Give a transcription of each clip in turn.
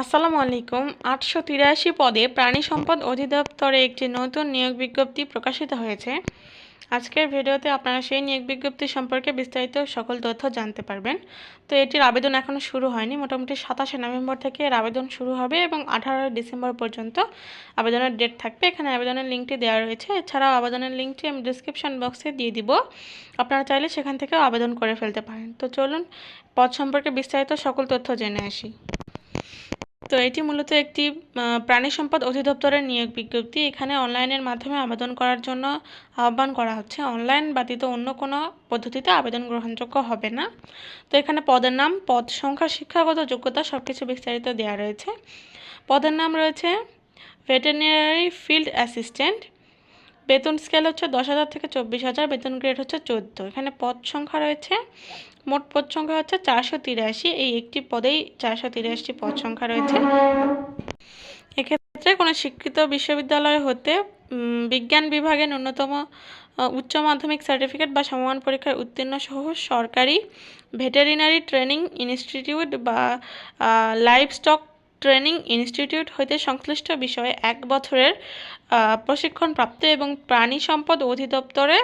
আসসালামু আলাইকুম। আটশো তিরাশি পদে প্রাণী সম্পদ অধিদপ্তরে একটি নতুন নিয়োগ বিজ্ঞপ্তি প্রকাশিত হয়েছে। আজকের ভিডিওতে আপনারা সেই নিয়োগ বিজ্ঞপ্তি সম্পর্কে বিস্তারিত সকল তথ্য জানতে পারবেন। তো এটির আবেদন এখনও শুরু হয়নি। মোটামুটি সাতাশে নভেম্বর থেকে এর আবেদন শুরু হবে এবং আঠারোই ডিসেম্বর পর্যন্ত আবেদনের ডেট থাকবে। এখানে আবেদনের লিঙ্কটি দেওয়া রয়েছে। এছাড়াও আবেদনের লিঙ্কটি আমি ডিসক্রিপশন বক্সে দিয়ে দিব। আপনারা চাইলে সেখান থেকেও আবেদন করে ফেলতে পারেন। তো চলুন, পদ সম্পর্কে বিস্তারিত সকল তথ্য জেনে আসি। তো এটি মূলত একটি প্রাণী সম্পদ অধিদপ্তরের নিয়োগ বিজ্ঞপ্তি। এখানে অনলাইনের মাধ্যমে আবেদন করার জন্য আহ্বান করা হচ্ছে। অনলাইন ব্যতীত অন্য কোনো পদ্ধতিতে আবেদন গ্রহণযোগ্য হবে না। তো এখানে পদের নাম, পদ সংখ্যা, শিক্ষাগত যোগ্যতা সব কিছু বিস্তারিত দেওয়া রয়েছে। পদের নাম রয়েছে ভেটেরিনারি ফিল্ড অ্যাসিস্ট্যান্ট বেতন স্কেল হচ্ছে দশ হাজার থেকে চব্বিশ হাজার, বেতন গ্রেড হচ্ছে চোদ্দ। এখানে পদ সংখ্যা রয়েছে। মোট পদ সংখ্যা হচ্ছে চারশো তিরাশি। এই একটি পদেই চারশো তিরাশি পদ সংখ্যা রয়েছে। এক্ষেত্রে কোনো শিক্ষিত বিশ্ববিদ্যালয় হতে বিজ্ঞান বিভাগে ন্যূনতম উচ্চ মাধ্যমিক সার্টিফিকেট বা সমমান পরীক্ষায় উত্তীর্ণ সহ সরকারি ভেটেরিনারি ট্রেনিং ইনস্টিটিউট বা লাইভ স্টক ট্রেনিং ইনস্টিটিউট হইতে সংশ্লিষ্ট বিষয়ে এক বছরের প্রশিক্ষণপ্রাপ্ত এবং প্রাণী সম্পদ অধিদপ্তরে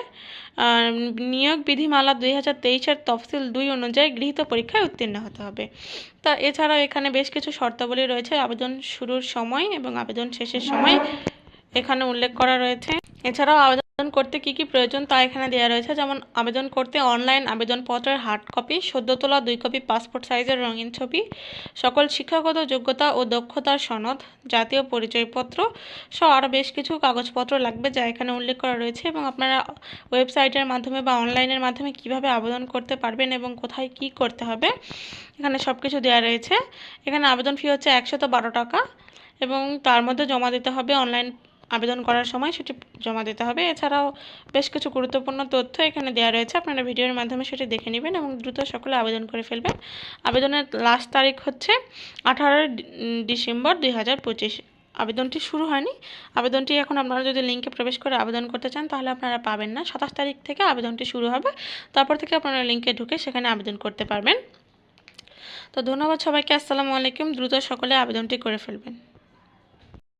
নিয়োগ বিধিমালা দুই হাজার তেইশের তফসিল দুই অনুযায়ী গৃহীত পরীক্ষায় উত্তীর্ণ হতে হবে। তা এছাড়াও এখানে বেশ কিছু শর্তাবলী রয়েছে। আবেদন শুরুর সময় এবং আবেদন শেষের সময় এখানে উল্লেখ করা রয়েছে। এছাড়াও আবেদন করতে কি কি প্রয়োজন তা এখানে দেওয়া রয়েছে। যেমন, আবেদন করতে অনলাইন আবেদনপত্রের হার্ড কপি সদ্য তোলা দুই কপি, পাসপোর্ট সাইজের রঙিন ছবি, সকল শিক্ষাগত যোগ্যতা ও দক্ষতার সনদ, জাতীয় পরিচয়পত্র সহ আরও বেশ কিছু কাগজপত্র লাগবে যা এখানে উল্লেখ করা রয়েছে এবং আপনারা ওয়েবসাইটের মাধ্যমে বা অনলাইনের মাধ্যমে কীভাবে আবেদন করতে পারবেন এবং কোথায় কি করতে হবে, এখানে সব কিছু দেওয়া রয়েছে। এখানে আবেদন ফি হচ্ছে একশত টাকা এবং তার মধ্যে জমা দিতে হবে অনলাইন আবেদন করার সময় সেটি জমা দিতে হবে। এছাড়াও বেশ কিছু গুরুত্বপূর্ণ তথ্য এখানে দেওয়া রয়েছে। আপনারা ভিডিওর মাধ্যমে সেটি দেখে নেবেন এবং দ্রুত সকলে আবেদন করে ফেলবেন। আবেদনের লাস্ট তারিখ হচ্ছে আঠারোই ডিসেম্বর দুই হাজার পঁচিশ। আবেদনটি শুরু হয়নি। আবেদনটি এখন আপনারা যদি লিঙ্কে প্রবেশ করে আবেদন করতে চান, তাহলে আপনারা পাবেন না। সাতাশ তারিখ থেকে আবেদনটি শুরু হবে। তারপর থেকে আপনারা লিঙ্কে ঢুকে সেখানে আবেদন করতে পারবেন। তো ধন্যবাদ সবাইকে। আসসালামু আলাইকুম। দ্রুত সকলে আবেদনটি করে ফেলবেন।